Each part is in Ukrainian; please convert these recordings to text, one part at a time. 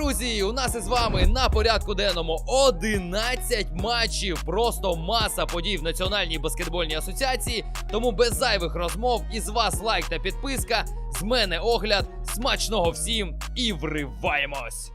Друзі, у нас із вами на порядку денному 11 матчів. Просто маса подій в Національній баскетбольній асоціації. Тому без зайвих розмов із вас лайк та підписка. З мене огляд. Смачного всім і вриваємось!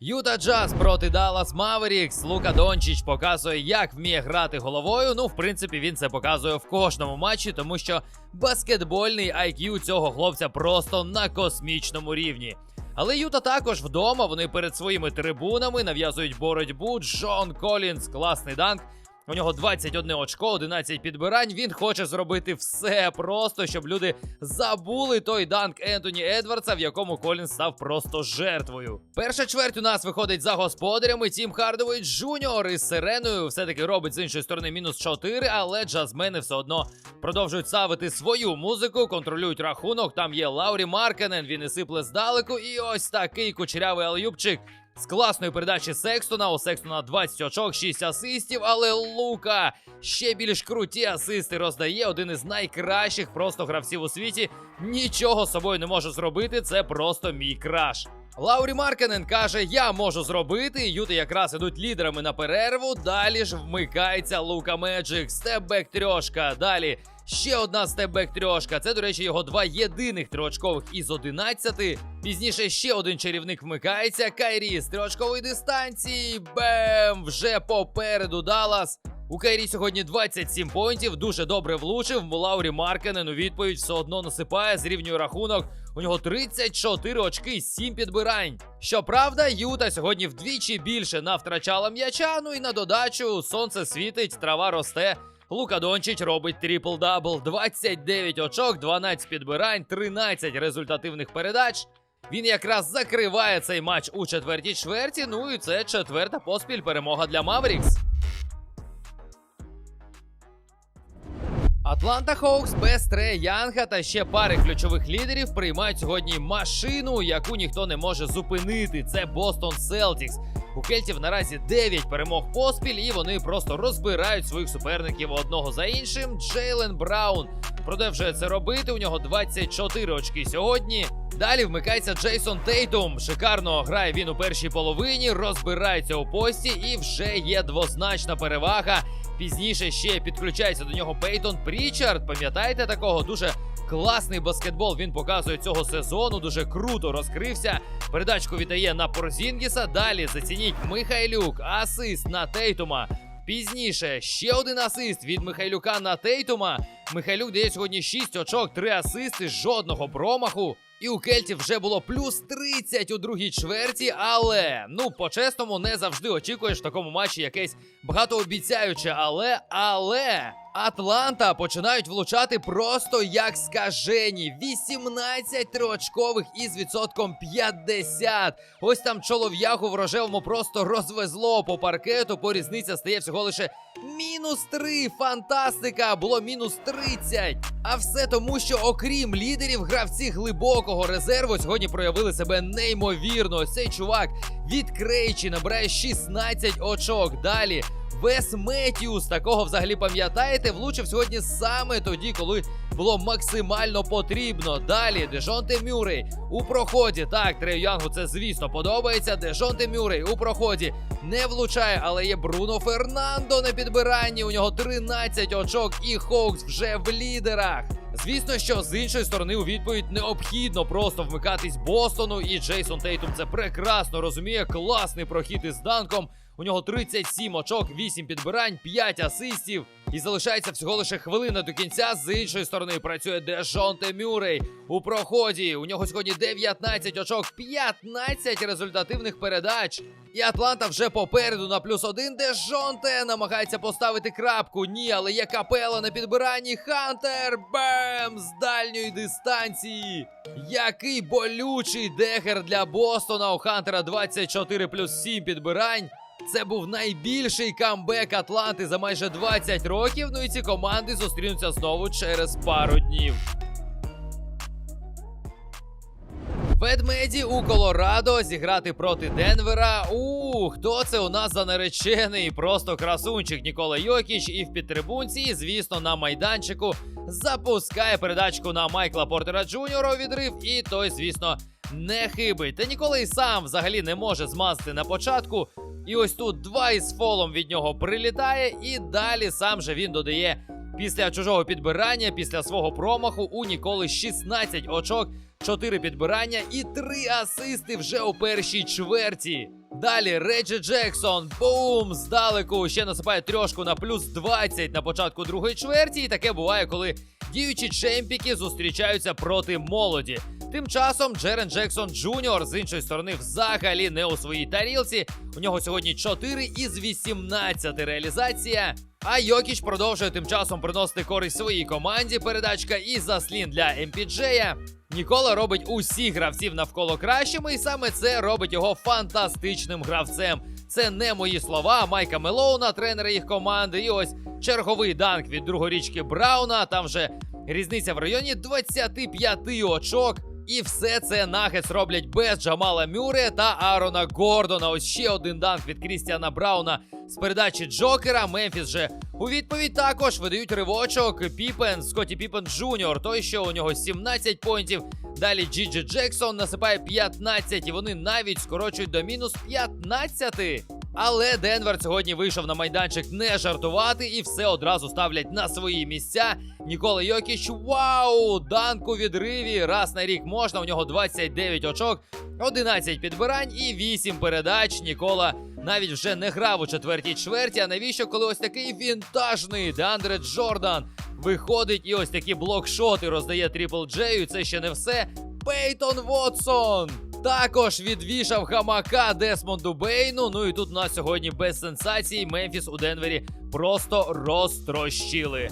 Юта Джаз проти Даллас Маверікс. Лука Дончич показує, як вміє грати головою. Ну, в принципі, він це показує в кожному матчі, тому що баскетбольний IQ цього хлопця просто на космічному рівні. Але Юта також вдома. Вони перед своїми трибунами нав'язують боротьбу. Джон Колінс, класний данк. У нього 21 очко, 11 підбирань. Він хоче зробити все просто, щоб люди забули той данк Ентоні Едвардса, в якому Колін став просто жертвою. Перша чверть у нас виходить за господарями. Тім Хардовий Джуніор із сиреною все-таки робить з іншої сторони мінус 4, але джазмени все одно продовжують ставити свою музику, контролюють рахунок. Там є Лаурі Маркенен, він і сипле здалеку. І ось такий кучерявий алюбчик з класної передачі Секстона. У Секстона 20 очок, 6 асистів, але Лука ще більш круті асисти роздає. Один із найкращих просто гравців у світі. Нічого з собою не може зробити. Це просто мій краш. Лаурі Маркенен каже: Я можу зробити. Юти якраз ідуть лідерами на перерву. Далі ж вмикається Лука Меджик. Степбек трьошка. Далі ще одна степбек трьошка. Це, до речі, його два єдиних триочкових із 11. Пізніше ще один чарівник вмикається. Кайрі з триочкової дистанції. Бем! Вже попереду Даллас. У Кайрі сьогодні 27 поінтів, дуже добре влучив. Лаурі Маркенен у відповідь все одно насипає, зрівнює рахунок. У нього 34 очки, 7 підбирань. Щоправда, Юта сьогодні вдвічі більше навтрачала м'яча. Ну і на додачу сонце світить, трава росте. Лука Дончич робить трипл-дабл, 29 очок, 12 підбирань, 13 результативних передач. Він якраз закриває цей матч у четвертій чверті. Ну і це четверта поспіль перемога для Маверікс. Атланта Хоукс без Трея Янга та ще пари ключових лідерів приймають сьогодні машину, яку ніхто не може зупинити. Це Бостон Селтікс. У Кельтів наразі 9 перемог поспіль, і вони просто розбирають своїх суперників одного за іншим. Джейлен Браун продовжує це робити. У нього 24 очки сьогодні. Далі вмикається Джейсон Тейтум. Шикарно грає він у першій половині, розбирається у пості, і вже є двозначна перевага. Пізніше ще підключається до нього Пейтон Прічард. Пам'ятаєте такого? Дуже класний баскетбол він показує цього сезону. Дуже круто розкрився. Передачку віддає на Порзінгіса. Далі зацініть Михайлюк. Асист на Тейтума. Пізніше ще один асист від Михайлюка на Тейтума. Михайлюк дає сьогодні 6 очок, 3 асисти, жодного промаху. І у Кельтів вже було плюс 30 у другій чверті, але ну по-чесному не завжди очікуєш в такому матчі якесь багатообіцяюче. Але, але Атланта починають влучати просто як скажені. 18 триочкових із відсотком 50. Ось там чолов'ягу в рожевому просто розвезло по паркету. По різниця стає всього лише мінус 3. Фантастика! Було мінус 30. А все тому, що окрім лідерів, гравці глибокого резерву сьогодні проявили себе неймовірно. Цей чувак від Крейчі набирає 16 очок. Далі. Вес Метіус, такого взагалі пам'ятаєте, влучив сьогодні саме тоді, коли було максимально потрібно. Далі Дежонте Мюррей у проході. Так, Трею Янгу це звісно подобається. Дежонте Мюррей у проході не влучає, але є Бруно Фернандо на підбиранні. У нього 13 очок, і Хоукс вже в лідерах. Звісно, що з іншої сторони у відповідь необхідно просто вмикатись Бостону, і Джейсон Тейтум це прекрасно розуміє. Класний прохід із данком. У нього 37 очок, 8 підбирань, 5 асистів. І залишається всього лише хвилина до кінця. З іншої сторони працює Дежонте Мюррей у проході. У нього сьогодні 19 очок, 15 результативних передач. І Атланта вже попереду на плюс один. Дежонте намагається поставити крапку. Ні, але є капела на підбиранні. Хантер Бем з дальньої дистанції. Який болючий дегер для Бостона. У Хантера 24 плюс 7 підбирань. Це був найбільший камбек Атланти за майже 20 років. Ну і ці команди зустрінуться знову через пару днів. Ведмеді у Колорадо зіграти проти Денвера. У хто це у нас за наречений? Просто красунчик Нікола Йокіч і в підтрибунці, звісно, на майданчику запускає передачку на Майкла Портера Джуніора у відрив. І той, звісно, не хибить. Та ніколи й сам взагалі не може змазати на початку. І ось тут два із фолом від нього прилітає, і далі сам же він додає після чужого підбирання, після свого промаху у Ніколи 16 очок, 4 підбирання і 3 асисти вже у першій чверті. Далі Реджі Джексон, бум! Здалеку ще насипає трьошку на плюс 20 на початку другої чверті. І таке буває, коли діючі чемпіки зустрічаються проти молоді. Тим часом Джерен Джексон Джуніор з іншої сторони взагалі не у своїй тарілці. У нього сьогодні 4 із 18 реалізація. А Йокіч продовжує тим часом приносити користь своїй команді. Передачка і заслін для МПДЖея. Нікола робить усіх гравців навколо кращими, і саме це робить його фантастичним гравцем. Це не мої слова, Майка Мелоуна, тренера їх команди. І ось черговий данк від другорічки Брауна. Там вже різниця в районі 25 очок. І все це нагетс роблять без Джамала Мюре та Аарона Гордона. Ось ще один данк від Крістіана Брауна з передачі Джокера. Мемфіс же у відповідь також видають ривочок Піпен, Скотті Піпен Джуніор. Той, що у нього 17 поінтів. Далі Джіджі Джексон насипає 15, і вони навіть скорочують до мінус 15. Але Денвер сьогодні вийшов на майданчик не жартувати і все одразу ставлять на свої місця. Нікола Йокіч, вау! Данк у відриві. Раз на рік можна. У нього 29 очок, 11 підбирань і 8 передач. Нікола навіть вже не грав у четвертій чверті. А навіщо, коли ось такий вінтажний Деандре Джордан виходить і ось такі блокшоти роздає Трипл Джею. Це ще не все. Пейтон Вотсон також відвішав хамака Десмонду Бейну. Ну і тут у нас сьогодні без сенсацій. Мемфіс у Денвері просто розтрощили.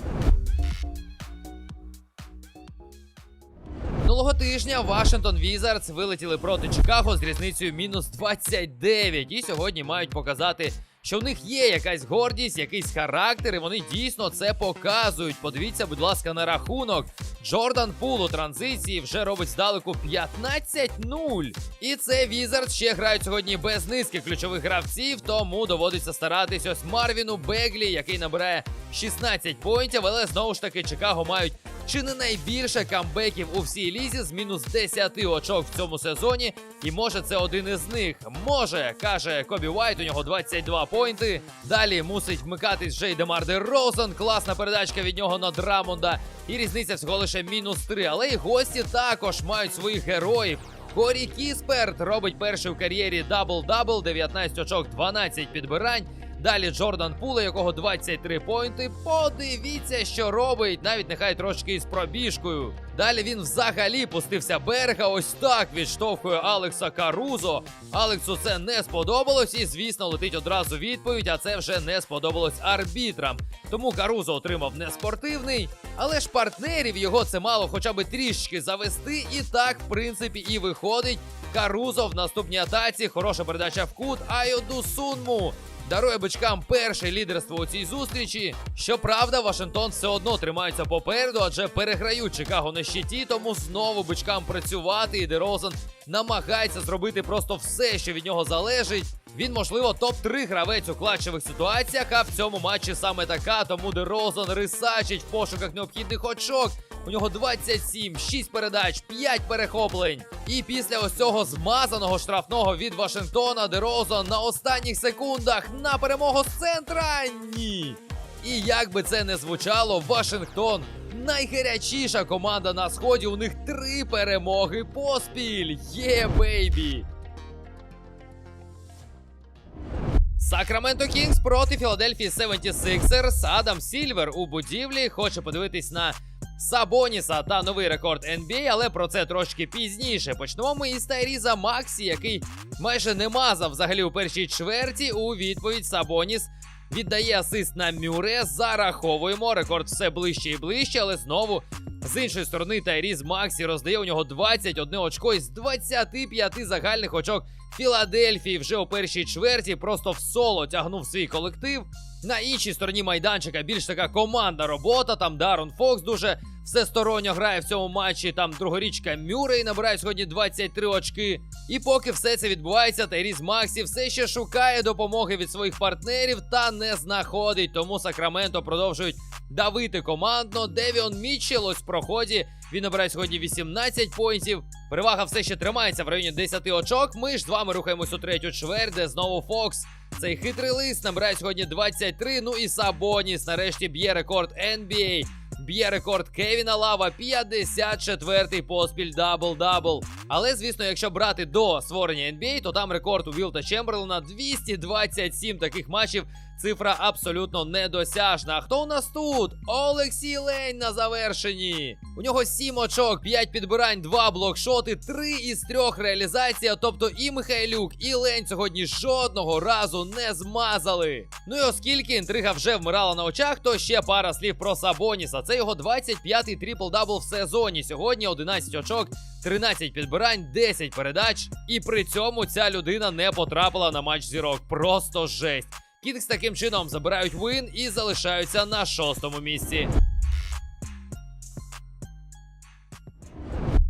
Минулого тижня Вашингтон Візардс вилетіли проти Чикаго з різницею мінус 29. І сьогодні мають показати, що в них є якась гордість, якийсь характер, і вони дійсно це показують. Подивіться, будь ласка, на рахунок. Джордан Пул у транзиції вже робить здалеку 15-0. І це Візард ще грають сьогодні без низки ключових гравців, тому доводиться старатись ось Марвіну Беглі, який набирає 16 поінтів, але знову ж таки Чикаго мають чи не найбільше камбеків у всій лізі з мінус 10 очок в цьому сезоні. І може це один із них. Може, каже Кобі Уайт, у нього 22 поінти. Далі мусить вмикатись Джей Демар Де Розен. Класна передачка від нього на Драмонда. І різниця всього лише мінус 3. Але і гості також мають своїх героїв. Корі Кісперт робить перший в кар'єрі дабл-дабл, 19 очок, 12 підбирань. Далі Джордан Пуле, якого 23 поінти. Подивіться, що робить, навіть нехай трошки із пробіжкою. Далі він взагалі пустився берега. Ось так відштовхує Алекса Карузо. Алексу це не сподобалось, і звісно, летить одразу відповідь. А це вже не сподобалось арбітрам. Тому Карузо отримав неспортивний. Але ж партнерів його це мало хоча б трішки завести. І так, в принципі, і виходить. Карузо в наступній атаці. Хороша передача в кут. Айоду Сунму дарує бичкам перше лідерство у цій зустрічі. Щоправда, Вашингтон все одно тримається попереду, адже переграють Чикаго на щиті, тому знову бичкам працювати. І Дерозен намагається зробити просто все, що від нього залежить. Він, можливо, топ-3 гравець у клатчевих ситуаціях, а в цьому матчі саме така, тому Дерозен рисачить в пошуках необхідних очок. У нього 27, 6 передач, 5 перехоплень. І після ось цього змазаного штрафного від Вашингтона Дерозон на останніх секундах на перемогу з центра. Ні. І як би це не звучало, Вашингтон найгарячіша команда на сході. У них три перемоги поспіль. Є бейбі! Сакраменто Кінгс проти Філадельфії 76ers. Адам Сільвер у будівлі хоче подивитись на Сабоніса та новий рекорд NBA, але про це трошки пізніше. Почнемо ми із Тайріза Максі, який майже не мазав взагалі у першій чверті. У відповідь Сабоніс віддає асист на Мюре. Зараховуємо. Рекорд все ближче і ближче, але знову. З іншої сторони, Тайріз Максі роздає у нього 21 очко із 25 загальних очок Філадельфії вже у першій чверті. Просто в соло тягнув свій колектив. На іншій стороні майданчика більш така командна робота. Там Дарон Фокс дуже всесторонньо грає в цьому матчі. Там другорічка Мюррей набирає сьогодні 23 очки. І поки все це відбувається, Тайріс Максі все ще шукає допомоги від своїх партнерів та не знаходить. Тому Сакраменто продовжують давити командно. Девіон Мітчелл ось в проході. Він набирає сьогодні 18 поінтів. Перевага все ще тримається в районі 10 очок. Ми ж з вами рухаємось у третю чверть, де знову Фокс. Цей хитрий лист набирає сьогодні 23. Ну і Сабоніс нарешті б'є рекорд NBA. Б'є рекорд Кевіна Лава 54-й поспіль дабл-дабл. Але, звісно, якщо брати до створення NBA, то там рекорд у Вілта Чемберлена 227 таких матчів. Цифра абсолютно недосяжна. А хто у нас тут? Олексій Лень на завершенні. У нього 7 очок, 5 підбирань, 2 блокшоти, 3 із 3 реалізація. Тобто і Михайлюк, і Лень сьогодні жодного разу не змазали. Ну і оскільки інтрига вже вмирала на очах, то ще пара слів про Сабоніса. Це його 25-й трипл-дабл в сезоні. Сьогодні 11 очок, 13 підбирань, 10 передач. І при цьому ця людина не потрапила на матч зірок. Просто жесть. Кінгс таким чином забирають вин і залишаються на шостому місці.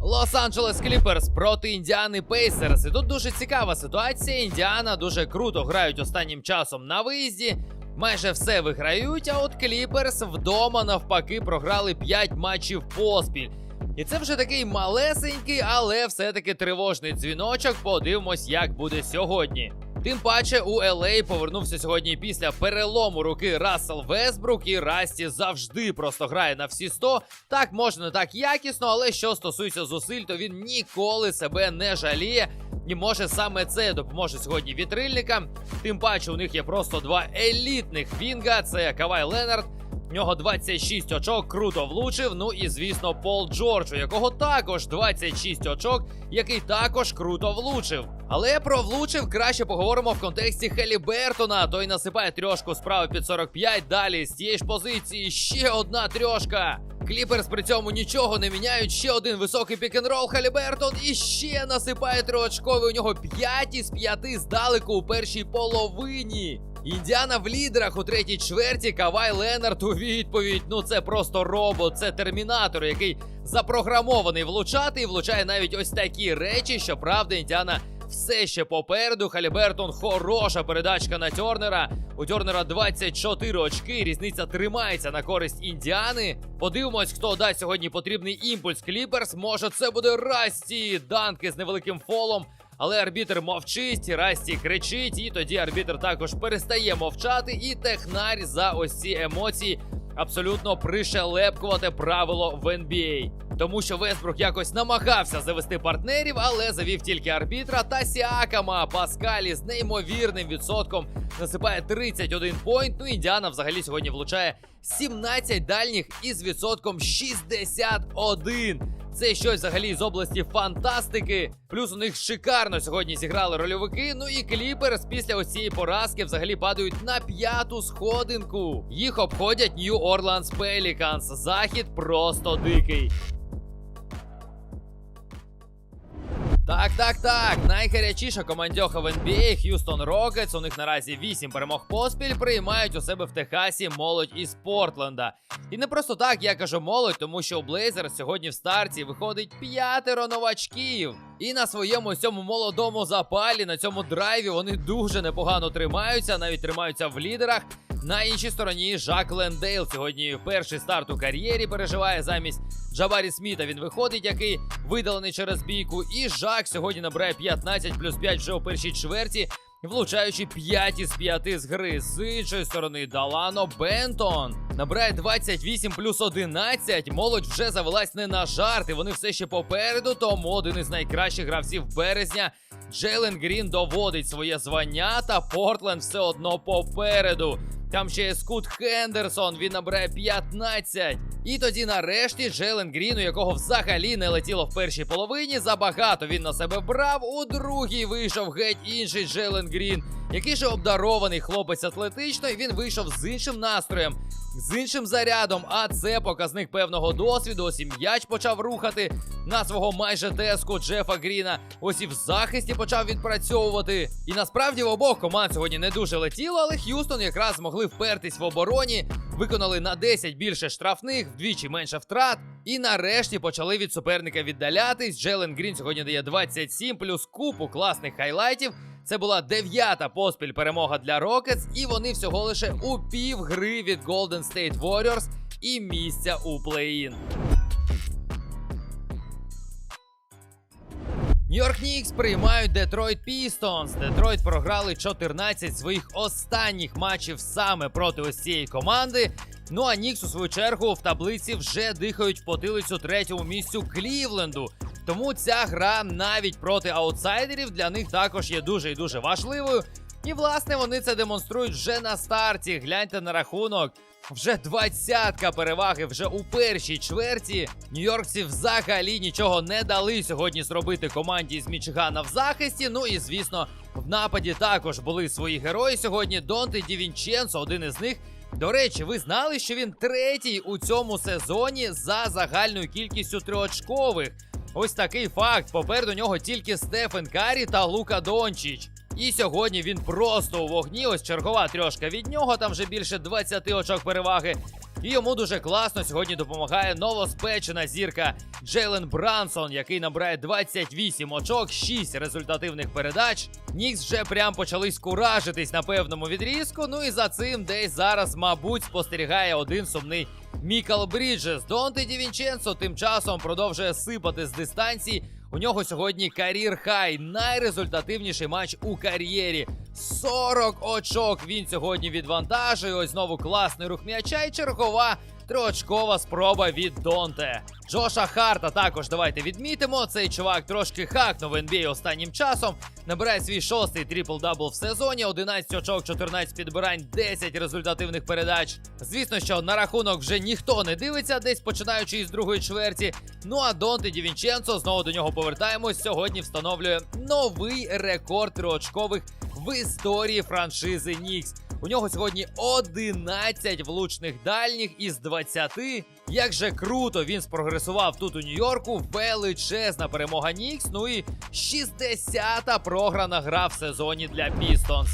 Лос-Анджелес Кліперс проти Індіани Пейсерс. І тут дуже цікава ситуація. Індіана дуже круто грають останнім часом на виїзді. Майже все виграють, а от Кліперс вдома навпаки програли 5 матчів поспіль. І це вже такий малесенький, але все-таки тривожний дзвіночок. Подивимось, як буде сьогодні. Тим паче у LA повернувся сьогодні після перелому руки Рассел Весбрук і Расті завжди просто грає на всі 100. Так може не так якісно, але що стосується зусиль, то він ніколи себе не жаліє. І може саме це допоможе сьогодні вітрильникам. Тим паче у них є просто два елітних фінга: це Кавай Ленард. В нього 26 очок, круто влучив. Ну і звісно, Пол Джордж, у якого також 26 очок, який також круто влучив. Але про влучив краще поговоримо в контексті Хелібертона. Той насипає трьошку справи під 45. Далі з тієї ж позиції ще одна трьошка. Кліперс при цьому нічого не міняють. Ще один високий пікенрол Халібертон і ще насипає триочковий. У нього 5 із 5 здалеку у першій половині. Індіана в лідерах у третій чверті. Кавай Ленард у відповідь. Ну це просто робот, це термінатор, який запрограмований влучати і влучає навіть ось такі речі. Щоправда, Індіана все ще попереду. Халібертон хороша передачка на Тернера. У Тернера 24 очки. Різниця тримається на користь індіани. Подивимось, хто дасть сьогодні потрібний імпульс Кліперс. Може, це буде Расті. Данки з невеликим фолом. Але арбітр мовчить, Расті кричить, і тоді арбітр також перестає мовчати. І технарь за ось ці емоції абсолютно пришелепкувати правило в NBA. Тому що Весбрук якось намагався завести партнерів, але завів тільки арбітра та Сіакама. Паскалі з неймовірним відсотком насипає 31 поінт. Ну індіана взагалі сьогодні влучає 17 дальніх із відсотком 61. Це щось взагалі з області фантастики. Плюс у них шикарно сьогодні зіграли рольовики. Ну і Кліперс після ось поразки взагалі падають на п'яту сходинку. Їх обходять Нью Орландс Пеліканс. Захід просто дикий. Так, так, так. Найгарячіша командьоха в NBA Х'юстон Рокетс. У них наразі 8 перемог поспіль приймають у себе в Техасі молодь із Портленда. І не просто так я кажу молодь, тому що у Блейзер сьогодні в старті виходить п'ятеро новачків. І на своєму цьому молодому запалі, на цьому драйві вони дуже непогано тримаються, навіть тримаються в лідерах. На іншій стороні Жак Лендейл сьогодні перший старт у кар'єрі переживає замість Джабарі Сміта. Він виходить, який видалений через бійку. І Жак сьогодні набирає 15 плюс 5 вже у першій чверті, влучаючи 5 із 5 з гри. З іншої сторони Далано Бентон набирає 28 плюс 11. Молодь вже завелась не на жарт, і вони все ще попереду. Тому один із найкращих гравців березня. Джейлен Грін доводить своє звання, та Портленд все одно попереду. Там ще є Скут Хендерсон, він набирає 15. І тоді нарешті Джелен Грін, у якого взагалі не летіло в першій половині. Забагато він на себе брав. У другій вийшов геть інший Джелен Грін. Який же обдарований хлопець атлетично, і він вийшов з іншим настроєм, з іншим зарядом. А це показник певного досвіду. Ось і м'яч почав рухати на свого майже теску Джефа Гріна. Ось і в захисті почав відпрацьовувати. І насправді в обох команд сьогодні не дуже летіло, але Х'юстон якраз змогли впертись в обороні, виконали на 10 більше штрафних, вдвічі менше втрат. І нарешті почали від суперника віддалятись. Джелен Грін сьогодні дає 27 плюс купу класних хайлайтів. Це була дев'ята поспіль перемога для Rockets, і вони всього лише у пів гри від Golden State Warriors і місця у плей-ін. Нью-Йорк Нікс приймають Детройт Пістонс. Детройт програли 14 своїх останніх матчів саме проти ось цієї команди. Ну а Нікс у свою чергу в таблиці вже дихають в потилицю третьому місцю Клівленду. Тому ця гра навіть проти аутсайдерів для них також є дуже і дуже важливою. І власне вони це демонструють вже на старті. Гляньте на рахунок. Вже двадцятка переваги вже у першій чверті. Нью-Йоркці взагалі нічого не дали сьогодні зробити команді з Мічигана в захисті. Ну і звісно, в нападі також були свої герої сьогодні. Донте Дівінченцо, один із них. До речі, ви знали, що він третій у цьому сезоні за загальною кількістю триочкових. Ось такий факт. Попереду нього тільки Стефен Карі та Лука Дончич. І сьогодні він просто у вогні. Ось чергова трьошка від нього, там вже більше 20 очок переваги. І йому дуже класно сьогодні допомагає новоспечена зірка Джейлен Брансон, який набирає 28 очок, 6 результативних передач. Нікс вже прям почали скуражитись на певному відрізку. Ну і за цим десь зараз, мабуть, спостерігає один сумний Мікал Бріджес. Донте Дівінченцо тим часом продовжує сипати з дистанції. У нього сьогодні кар'єр хай, найрезультативніший матч у кар'єрі. 40 очок він сьогодні відвантажує. Ось знову класний рух м'яча і чергова триочкова спроба від Донте. Джоша Харта також давайте відмітимо. Цей чувак трошки хакнув NBA останнім часом. Набирає свій шостий трипл-дабл в сезоні. 11 очок, 14 підбирань, 10 результативних передач. Звісно, що на рахунок вже ніхто не дивиться, десь починаючи із другої чверті. Ну а Донте Дівінченцо, знову до нього повертаємось. Сьогодні встановлює новий рекорд триочкових в історії франшизи Нікс. У нього сьогодні 11 влучних дальніх із 20. Як же круто він спрогресував тут у Нью-Йорку. Величезна перемога Нікс. Ну і 60-та програна гра в сезоні для Пістонс.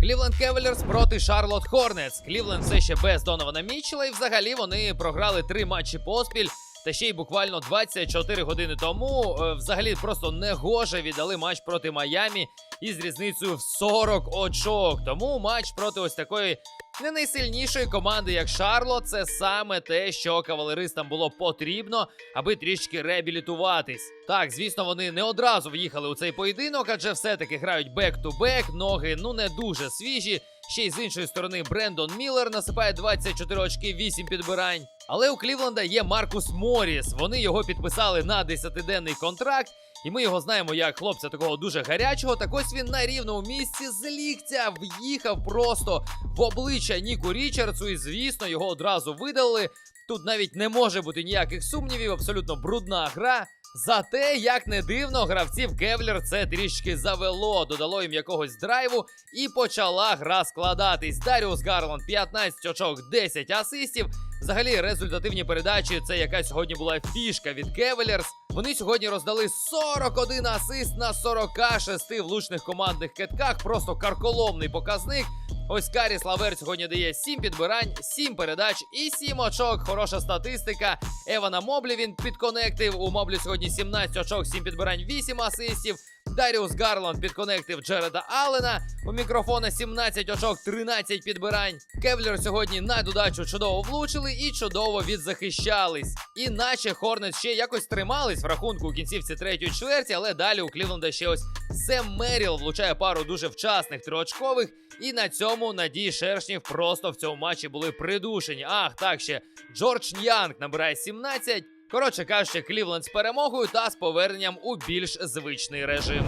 Клівленд Кевелерс проти Шарлот Хорнетс. Клівленд все ще без Донована Мітчелла, і взагалі вони програли три матчі поспіль. Та ще й буквально 24 години тому е, взагалі просто негоже віддали матч проти Майамі із різницею в 40 очок. Тому матч проти ось такої не найсильнішої команди, як Шарлот, це саме те, що кавалеристам було потрібно, аби трішки реабілітуватись. Так, звісно, вони не одразу в'їхали у цей поєдинок, адже все-таки грають бек-ту-бек, ноги ну не дуже свіжі. Ще й з іншої сторони Брендон Міллер насипає 24 очки, 8 підбирань. Але у Клівленда є Маркус Моріс. Вони його підписали на 10-денний контракт. І ми його знаємо як хлопця такого дуже гарячого. Так ось він на рівному місці з ліктя в'їхав просто в обличчя Ніку Річардсу. І звісно, його одразу видали. Тут навіть не може бути ніяких сумнівів, абсолютно брудна гра. Зате, як не дивно, гравців Кевлер це трішки завело, додало їм якогось драйву, і почала гра складатись. Даріус Гарланд 15 очок, 10 асистів. Взагалі, результативні передачі це яка сьогодні була фішка від Кевелерс. Вони сьогодні роздали 41 асист на 46 влучних командних китках. Просто карколомний показник. Ось Каріс Лавер сьогодні дає 7 підбирань, 7 передач і 7 очок. Хороша статистика. Евана Моблі він підконектив. У Моблі сьогодні 17 очок, 7 підбирань, 8 асистів. Даріус Гарланд підконектив Джереда Аллена. У мікрофона 17 очок, 13 підбирань. Кевлер сьогодні на додачу чудово влучили і чудово відзахищались. Іначе Хорнет ще якось тримались в рахунку у кінцівці третьої чверті, але далі у Клівленда ще ось Сем Меріл влучає пару дуже вчасних триочкових. І на цьому надії шершнів просто в цьому матчі були придушені. Ах, так ще Джордж Ньянг набирає 17. Коротше кажучи, Клівленд з перемогою та з поверненням у більш звичний режим.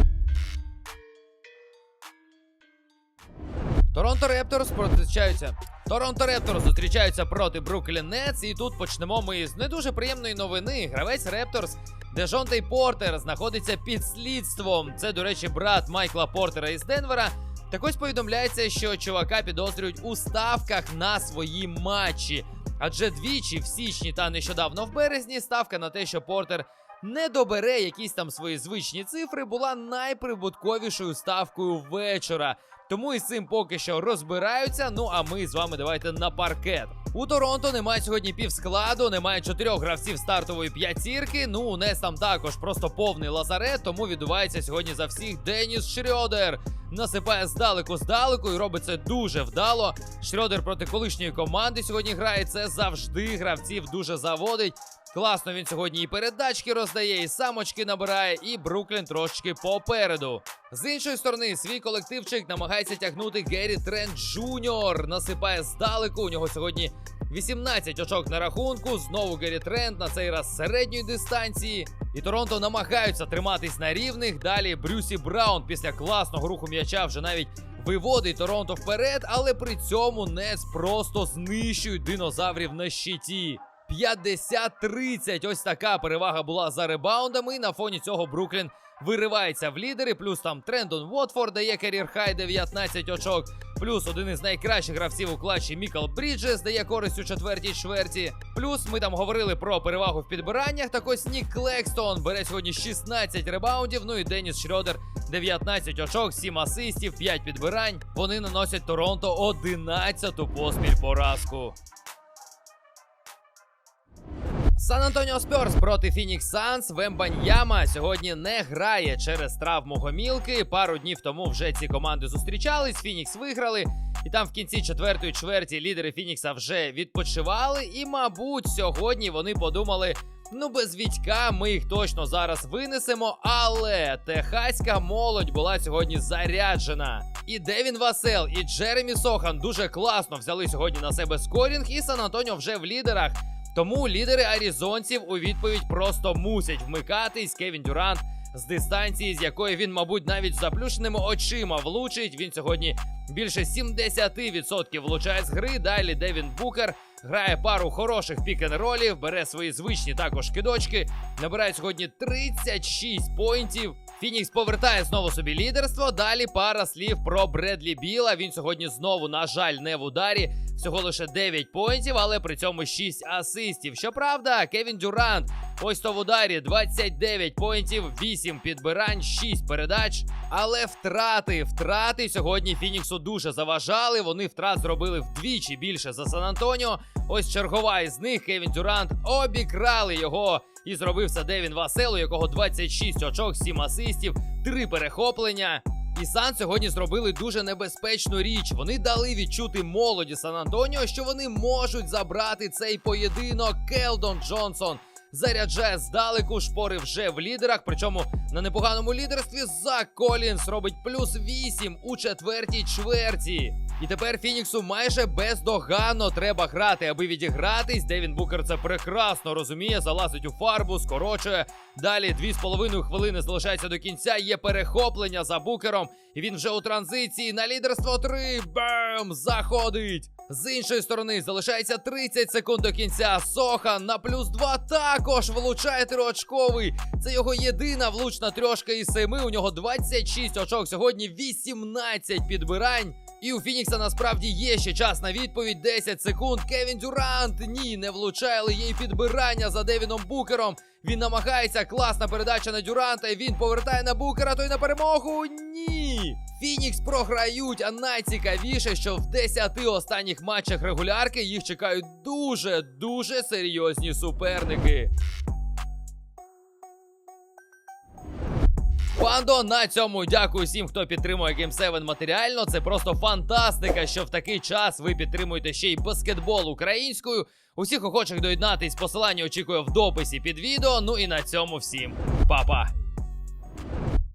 Торонто Репторс зустрічаються. Торонто Репторс зустрічаються проти Бруклін Нетс. І тут почнемо ми з не дуже приємної новини. Гравець Репторс Дежонтей Портер знаходиться під слідством. Це, до речі, брат Майкла Портера із Денвера. Так ось повідомляється, що чувака підозрюють у ставках на свої матчі. Адже двічі в січні та нещодавно в березні ставка на те, що Портер не добере якісь там свої звичні цифри, була найприбутковішою ставкою вечора. Тому із цим поки що розбираються. Ну а ми з вами давайте на паркет. У Торонто немає сьогодні півскладу, немає чотирьох гравців стартової п'ятірки. Ну, у Нес там також просто повний лазарет, тому відбувається сьогодні за всіх Деніс Шрьодер. Насипає здалеку здалеку і робить це дуже вдало. Шрьодер проти колишньої команди сьогодні грає. Це завжди гравців дуже заводить. Класно він сьогодні і передачки роздає, і самочки набирає, і Бруклін трошечки попереду. З іншої сторони, свій колективчик намагається тягнути Геррі Трент Джуніор. Насипає здалеку. У нього сьогодні 18 очок на рахунку. Знову Геррі Трент на цей раз середньої дистанції. І Торонто намагаються триматись на рівних. Далі Брюсі Браун після класного руху м'яча вже навіть виводить Торонто вперед, але при цьому Нец просто знищують динозаврів на щиті. 50-30. Ось така перевага була за ребаундами. На фоні цього Бруклін виривається в лідери. Плюс там Трендон Уотфорд дає кар'єр хай 19 очок. Плюс один із найкращих гравців у клатчі Мікал Бріджес дає користь у четвертій чверті. Плюс ми там говорили про перевагу в підбираннях. Так ось Нік Клекстон бере сьогодні 16 ребаундів. Ну і Деніс Шрьодер 19 очок, 7 асистів, 5 підбирань. Вони наносять Торонто 11-ту поспіль поразку. Сан Антоніо Спьорс проти Фінікс Санс. Вембаньяма сьогодні не грає через травму гомілки. Пару днів тому вже ці команди зустрічались. Фінікс виграли. І там в кінці четвертої чверті лідери Фінікса вже відпочивали. І, мабуть, сьогодні вони подумали. Ну, без Вітька ми їх точно зараз винесемо, але техаська молодь була сьогодні заряджена. І Девін Васел, і Джеремі Сохан дуже класно взяли сьогодні на себе скорінг, і Сан Антоніо вже в лідерах. Тому лідери арізонців у відповідь просто мусять вмикатись. Кевін Дюрант з дистанції, з якої він, мабуть, навіть з заплющеними очима влучить. Він сьогодні більше 70% влучає з гри. Далі Девін Букер грає пару хороших пік-н-ролів, бере свої звичні також кидочки. Набирає сьогодні 36 поінтів. Фінікс повертає знову собі лідерство. Далі пара слів про Бредлі Біла. Він сьогодні знову, на жаль, не в ударі. Всього лише 9 поінтів, але при цьому 6 асистів. Щоправда, Кевін Дюрант ось то в ударі 29 поінтів, 8 підбирань, 6 передач. Але втрати, втрати сьогодні Фініксу дуже заважали. Вони втрат зробили вдвічі більше за Сан Антоніо. Ось чергова із них Кевін Дюрант обікрали його. І зробив це Девін Васел, у якого 26 очок, 7 асистів, 3 перехоплення. І Сан сьогодні зробили дуже небезпечну річ. Вони дали відчути молоді Сан Антоніо, що вони можуть забрати цей поєдинок. Келдон Джонсон заряджає здалеку, шпори вже в лідерах. Причому на непоганому лідерстві за Колінс робить плюс 8 у четвертій чверті. І тепер Фініксу майже бездоганно треба грати, аби відігратись. Девін Букер це прекрасно розуміє, залазить у фарбу, скорочує. Далі 2,5 хвилини залишається до кінця. Є перехоплення за букером. І він вже у транзиції на лідерство 3. Бем! Заходить! З іншої сторони залишається 30 секунд до кінця. Сохан на плюс 2 також влучає триочковий. Це його єдина влучна трьошка із семи. У нього 26 очок. Сьогодні 18 підбирань. І у Фінікса насправді є ще час на відповідь. 10 секунд. Кевін Дюрант. Ні, не влучає, але є підбирання за Девіном Букером. Він намагається. Класна передача на Дюранта. І він повертає на Букера. Той на перемогу. Ні. Фінікс програють. А найцікавіше, що в 10 останніх матчах регулярки їх чекають дуже дуже серйозні суперники. Пандо, на цьому дякую всім, хто підтримує Game 7 матеріально. Це просто фантастика, що в такий час ви підтримуєте ще й баскетбол українською. Усіх охочих доєднатись, посилання очікую в дописі під відео. Ну і на цьому всім, па-па!